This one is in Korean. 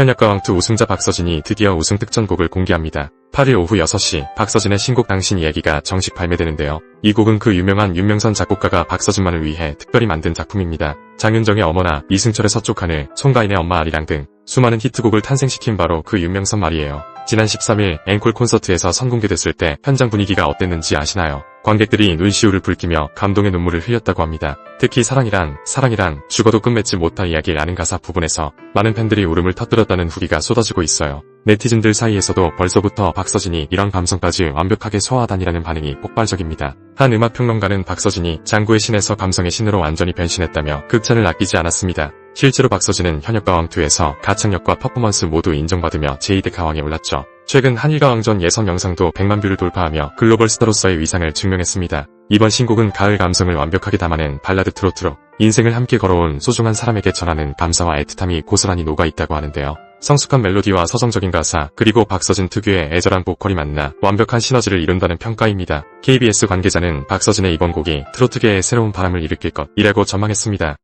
현역가왕2 우승자 박서진이 드디어 우승 특전곡을 공개합니다. 8일 오후 6시 박서진의 신곡 당신 이야기가 정식 발매되는데요. 이 곡은 그 유명한 윤명선 작곡가가 박서진만을 위해 특별히 만든 작품입니다. 장윤정의 어머나, 이승철의 서쪽 하늘, 송가인의 엄마 아리랑 등 수많은 히트곡을 탄생시킨 바로 그 윤명선 말이에요. 지난 13일 앵콜 콘서트에서 선공개됐을 때 현장 분위기가 어땠는지 아시나요? 관객들이 눈시울을 붉히며 감동의 눈물을 흘렸다고 합니다. 특히 사랑이란, 사랑이란 죽어도 끝맺지 못할 이야기를 아는 가사 부분에서 많은 팬들이 울음을 터뜨렸다는 후기가 쏟아지고 있어요. 네티즌들 사이에서도 벌써부터 박서진이 이런 감성까지 완벽하게 소화하다니라는 반응이 폭발적입니다. 한 음악평론가는 박서진이 장구의 신에서 감성의 신으로 완전히 변신했다며 극찬을 아끼지 않았습니다. 실제로 박서진은 현역가왕2에서 가창력과 퍼포먼스 모두 인정받으며 제2대 가왕에 올랐죠. 최근 한일가왕전 예선 영상도 100만 뷰를 돌파하며 글로벌 스타로서의 위상을 증명했습니다. 이번 신곡은 가을 감성을 완벽하게 담아낸 발라드 트로트로 인생을 함께 걸어온 소중한 사람에게 전하는 감사와 애틋함이 고스란히 녹아있다고 하는데요. 성숙한 멜로디와 서정적인 가사, 그리고 박서진 특유의 애절한 보컬이 만나 완벽한 시너지를 이룬다는 평가입니다. KBS 관계자는 박서진의 이번 곡이 트로트계에 새로운 바람을 일으킬 것이라고 전망했습니다.